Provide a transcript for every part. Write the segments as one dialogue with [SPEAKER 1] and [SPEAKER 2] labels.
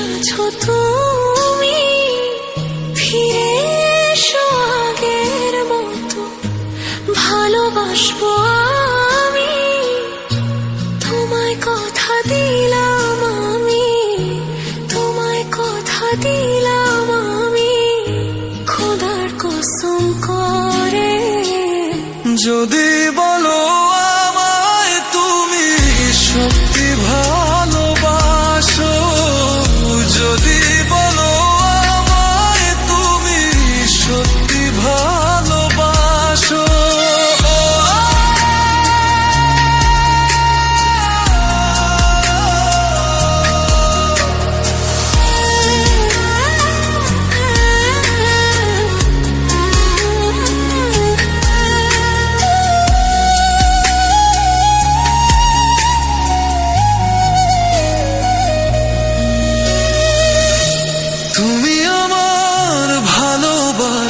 [SPEAKER 1] আছো তুমি? ফিরে এসো মতো। ভালোবাসবো আমি। তোমায় কথা দিলাম তোমায় কথা দিলাম আমি। খোদার করে।
[SPEAKER 2] যদি বলো আমায় তুমি সত্যি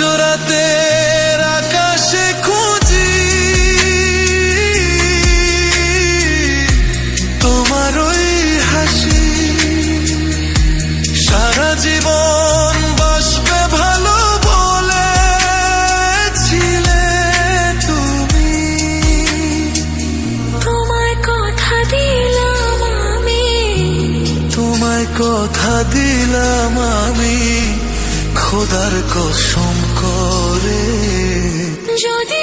[SPEAKER 2] রাতের আকাশে খুঁজি। তোমার ওই হাসি সারা জীবন বাসবে ভালো বলেছিলে তুমি।
[SPEAKER 1] তোমায় কথা দিলাম আমি।
[SPEAKER 2] কথা দিলাম আমি। খোদার কসম করে।
[SPEAKER 1] যদি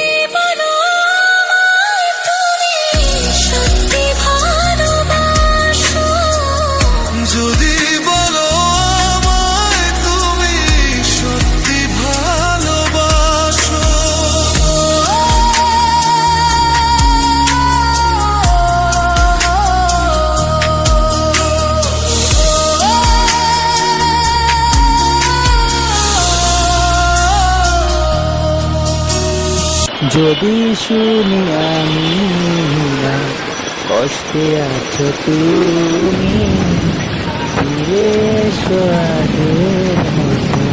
[SPEAKER 2] যদি
[SPEAKER 3] শুনি আমি কষ্টে আছো তুমি ফিরে এসো আগের মতো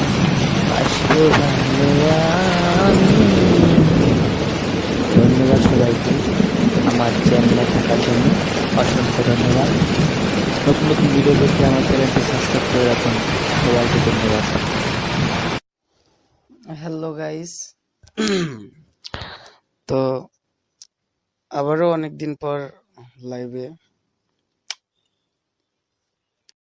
[SPEAKER 3] আসব আমি ধন্যবাদ সবাইকে আমার চ্যানেলে থাকার জন্য অসংখ্য ধন্যবাদ নতুন নতুন ভিডিও দেখতে আমার চ্যানেলটি সাবস্ক্রাইব করে রাখুন সবাইকে ধন্যবাদ হ্যালো গাইস তো আবারও অনেকদিন পর লাইভে